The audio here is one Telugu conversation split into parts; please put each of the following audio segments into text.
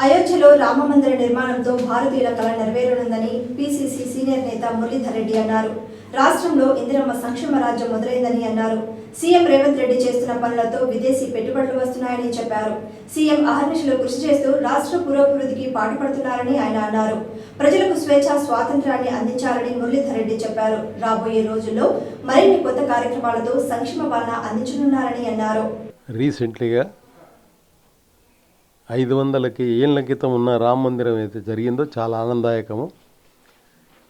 అయోధ్యలో రామమందిర నిర్మాణంతో భారతీయుల కళ నెరవేరనుందని పిసిసి సీనియర్ నేత మురళీధర్ రెడ్డి అన్నారు. రాష్ట్రంలో ఇందిరమ్మ సంక్షేమ రాజ్యం మొదలైందని అన్నారు. సీఎం రేవంత్ రెడ్డి చేస్తున్న పనులతో విదేశీ పెట్టుబడులు వస్తున్నాయని చెప్పారు. సీఎం అహర్నిశలు కృషి చేస్తూ రాష్ట్ర పురోభివృద్ధికి పాటుపడుతున్నారని ఆయన అన్నారు. ప్రజలకు స్వేచ్ఛ స్వాతంత్రాన్ని అందించాలని మురళీధర్ రెడ్డి చెప్పారు. రాబోయే రోజుల్లో మరిన్ని కొత్త కార్యక్రమాలతో సంక్షేమ పాలన అందించనున్నారని అన్నారు. రీసెంట్లీగా ఐదు వందలకి ఏళ్ళ క్రితం ఉన్న రామ మందిరం అయితే జరిగిందో చాలా ఆనందదాయకము.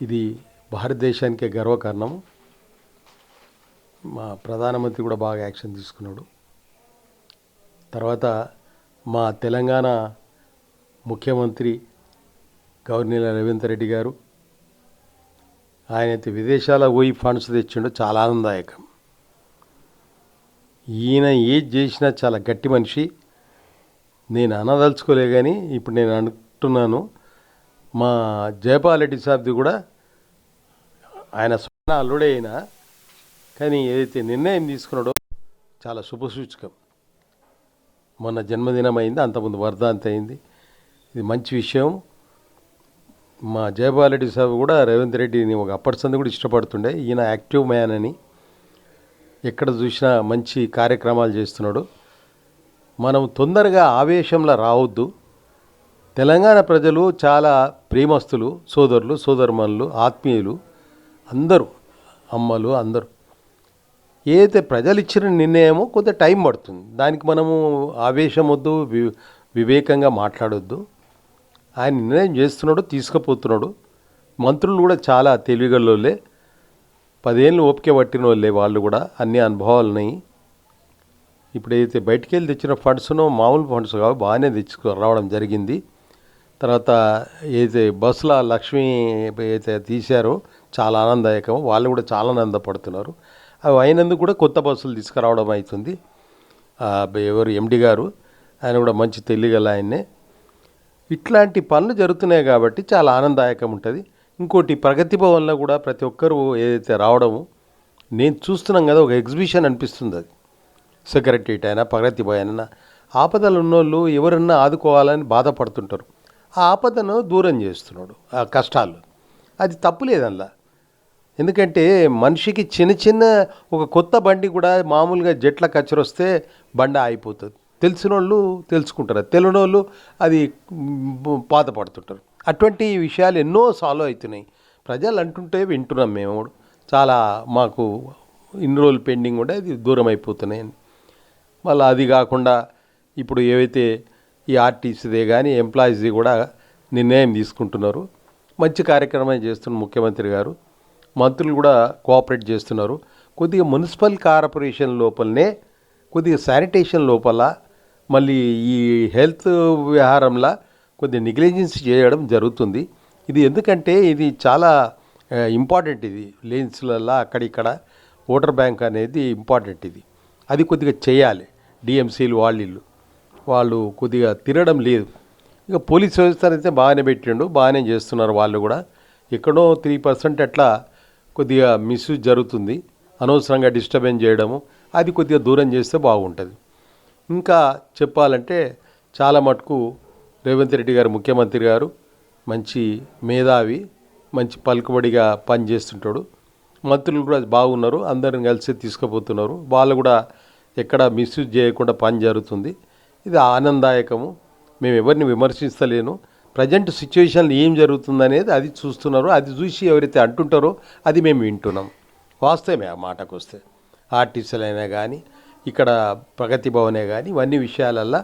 ఇది భారతదేశానికే గర్వకారణము. మా ప్రధానమంత్రి కూడా బాగా యాక్షన్ తీసుకున్నాడు. తర్వాత మా తెలంగాణ ముఖ్యమంత్రి గవర్నర్ రేవంత్ రెడ్డి గారు ఆయన అయితే విదేశాల పోయి ఫండ్స్ తెచ్చిండో. చాలా ఆనందదాయకం. ఈయన ఏది చేసినా చాలా గట్టి మనిషి. నేను అనదలుచుకోలే కానీ ఇప్పుడు నేను అంటున్నాను. మా జయపాల్ రెడ్డి సాబ్ది కూడా ఆయన స్వర్ణ అల్లుడే అయినా కానీ ఏదైతే నిర్ణయం తీసుకున్నాడో చాలా శుభసూచకం మొన్న జన్మదినం అయింది అంతకుముందు వర్ధాంతి అయింది. ఇది మంచి విషయం. మా జయపాల్ రెడ్డి సాబ్ కూడా రేవంత్ రెడ్డిని ఒక అప్పటి సంది కూడా ఇష్టపడుతుండే. ఈయన యాక్టివ్ మ్యాన్ అని. ఎక్కడ చూసినా మంచి కార్యక్రమాలు చేస్తున్నాడు. మనం తొందరగా ఆవేశంలో రావద్దు. తెలంగాణ ప్రజలు చాలా ప్రేమస్తులు సోదరులు సోదరుమనులు ఆత్మీయులు. అందరూ అమ్మలు అందరూ. ఏదైతే ప్రజలు ఇచ్చిన నిర్ణయమో కొంత టైం పడుతుంది. దానికి మనము ఆవేశం వద్దు వి వివేకంగా మాట్లాడొద్దు. ఆయన నిర్ణయం చేస్తున్నాడు తీసుకుపోతున్నాడు. మంత్రులు కూడా చాలా తెలివిగల్లోలే. పదేళ్ళు ఓపిక పట్టిన వాళ్ళే వాళ్ళు కూడా అన్ని అనుభవాలు ఇప్పుడైతే ఇప్పుడు ఏదైతే బయటికి వెళ్ళి తెచ్చిన ఫండ్స్నో మామూలు ఫండ్స్ కావు బాగానే తెచ్చుకు రావడం జరిగింది. తర్వాత ఏదైతే బస్సుల లక్ష్మి అయితే తీశారో చాలా ఆనందదాయకం వాళ్ళు కూడా చాలా ఆనందపడుతున్నారు. అవి అయినందుకు కూడా కొత్త బస్సులు తీసుకురావడం అవుతుంది ఎవరు ఎండి గారు ఆయన కూడా మంచి తెలియగల ఆయన్నే. ఇట్లాంటి పనులు జరుగుతున్నాయి కాబట్టి చాలా ఆనందదాయకం ఉంటుంది. ఇంకోటి ప్రగతి భవన్లో కూడా ప్రతి ఒక్కరు ఏదైతే రావడము నేను చూస్తున్నాం కదా ఒక ఎగ్జిబిషన్ అనిపిస్తుంది అది. సెక్రటరీట్ అయినా ప్రగతి భవన్ అయినా ఆపదలు ఉన్నోళ్ళు ఎవరన్నా ఆదుకోవాలని బాధపడుతుంటారు. ఆ ఆపదను దూరం చేస్తున్నాడు ఆ కష్టాలు. అది తప్పు లేదల్లా. ఎందుకంటే మనిషికి చిన్న చిన్న ఒక కొత్త బండి కూడా మామూలుగా జట్ల కచ్చరొస్తే బండి ఆగిపోతుంది. తెలిసిన వాళ్ళు తెలుసుకుంటారు. తెలియని వాళ్ళు అది బాధపడుతుంటారు. అటువంటి విషయాలు ఎన్నో సాల్వ్ అవుతున్నాయి. ప్రజలు అంటుంటే వింటున్నాం మేము చాలా మాకు ఇన్ని రోజులు పెండింగ్ ఉండే అది దూరం అయిపోతున్నాయి మళ్ళీ అది కాకుండా ఇప్పుడు ఏవైతే ఈ ఆర్టీసీదే కానీ ఎంప్లాయీస్ది కూడా నిర్ణయం తీసుకుంటున్నారు. మంచి కార్యక్రమం చేస్తున్న ముఖ్యమంత్రి గారు. మంత్రులు కూడా కోఆపరేట్ చేస్తున్నారు. కొద్దిగా మున్సిపల్ కార్పొరేషన్ లోపలనే కొద్దిగా శానిటేషన్ లోపల మళ్ళీ ఈ హెల్త్ వ్యవహారంలో కొద్దిగా నెగ్లిజెన్స్ చేయడం జరుగుతుంది. ఇది ఎందుకంటే ఇది చాలా ఇంపార్టెంట్ ఇది. లేన్స్లలో అక్కడిక్కడ ఓటర్ బ్యాంక్ అనేది ఇంపార్టెంట్ ఇది. అది కొద్దిగా చేయాలి. డిఎంసీలు వాళ్ళు వాళ్ళు కొద్దిగా తినడం లేదు. ఇక పోలీస్ వ్యవస్థ అయితే బాగానే పెట్టిండు బాగానే చేస్తున్నారు వాళ్ళు కూడా. ఎక్కడో త్రీ పర్సెంట్ అట్లా కొద్దిగా మిస్యూజ్ జరుగుతుంది. అనవసరంగా డిస్టర్బెన్స్ చేయడము అది కొద్దిగా దూరం చేస్తే బాగుంటుంది. ఇంకా చెప్పాలంటే చాలా మటుకు రేవంత్ రెడ్డి గారు ముఖ్యమంత్రి గారు మంచి మేధావి మంచి పలుకుబడిగా పనిచేస్తుంటాడు. మంత్రులు కూడా బాగున్నారు అందరిని కలిసి తీసుకుపోతున్నారు. వాళ్ళు కూడా ఎక్కడ మిస్యూజ్ చేయకుండా పని జరుగుతుంది. ఇది ఆనందదాయకము మేము ఎవరిని విమర్శిస్తలేను ప్రజెంట్ సిచ్యువేషన్లో ఏం జరుగుతుందనేది అది చూస్తున్నారు. అది చూసి ఎవరైతే అంటుంటారో అది మేము వింటున్నాం. వాస్తవమే ఆ మాటకు వస్తే. ఆర్టీసీలైనా కానీ ఇక్కడ ప్రగతి భవనే కానీ ఇవన్నీ విషయాలల్లో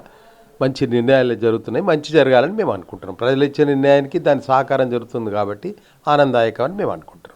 మంచి నిర్ణయాలు జరుగుతున్నాయి. మంచి జరగాలని మేము అనుకుంటున్నాం. ప్రజలు ఇచ్చే నిర్ణయానికి దాని సహకారం జరుగుతుంది కాబట్టి ఆనందాయకం అని మేము అనుకుంటున్నాం.